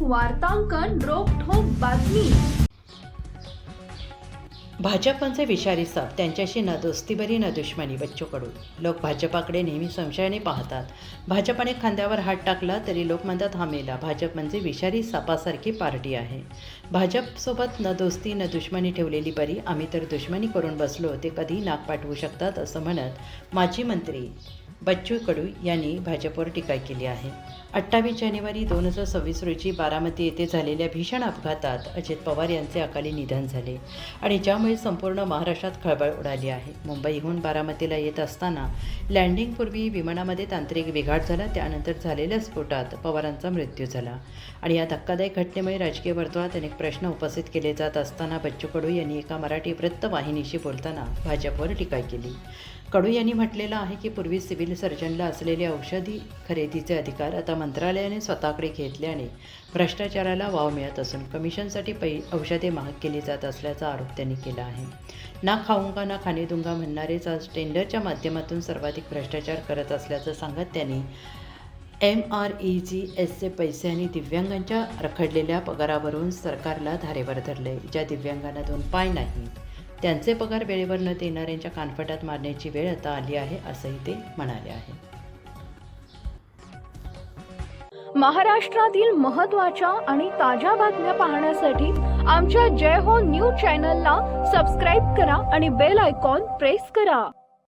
वार्तांकन रोखोक बातमी. भाजपचे विषारी साप त्यांच्याशी न दोस्ती बरी न दुश्मनी बच्चू कडू लोक भाजपाकडे नेहमी संशयाने पाहतात. भाजपाने खांद्यावर हात टाकला तरी लोक म्हणतात हा मेला भाजप म्हणजे विषारी सापासारखी पार्टी आहे. भाजपसोबत न दोस्ती न दुश्मनी ठेवलेली बरी आम्ही तर दुश्मनी करून बसलो ते कधी नाक पाठवू शकतात असं म्हणत माजी मंत्री बच्चू कडू यांनी भाजपवर टीका केली आहे. अठ्ठावीस जानेवारी दोन हजार सव्वीस रोजी बारामती येथे झालेल्या भीषण अपघातात अजित पवार यांचे अकाली निधन झाले आणि ज्यामुळे संपूर्ण महाराष्ट्रात खळबळ उडाली आहे. मुंबईहून बारामतीला येत असताना लँडिंगपूर्वी विमानामध्ये तांत्रिक बिघाड झाला त्यानंतर झालेल्या स्फोटात पवारांचा मृत्यू झाला. आणि या धक्कादायक घटनेमुळे राजकीय वर्तुळात अनेक प्रश्न उपस्थित केले जात असताना बच्चू कडू यांनी एका मराठी वृत्तवाहिनीशी बोलताना भाजपवर टीका केली. कडू यांनी म्हटलेलं आहे की पूर्वी सिव्हिल सर्जनला असलेले औषधी खरेदीचे अधिकार आता मंत्रालयाने स्वतःकडे घेतल्याने भ्रष्टाचाराला वाव मिळत असून कमिशनसाठी पै औषधे महाग केली जात असल्याचा आरोप त्यांनी केला आहे. ना खाऊंगा ना खाणेदुंगा म्हणणारेच आज टेंडरच्या माध्यमातून सर्वाधिक भ्रष्टाचार करत असल्याचं सांगत त्यांनी एम आर ई जी एसचे पैसे आणि दिव्यांगांच्या रखडलेल्या पगारावरून सरकारला धारेवर धरले ज्या दिव्यांगांना दोन पाय नाही त्यांचे पगार वेळेवर न देणाऱ्यांच्या कानफटात मारण्याची वेळ आता आली आहे असंही ते म्हणाले आहे. महाराष्ट्रातील महत्त्वाच्या आणि ताज्या बातम्या पाहण्यासाठी आमच्या जय हो न्यूज चॅनलला सबस्क्राईब करा आणि बेल आयकॉन प्रेस करा.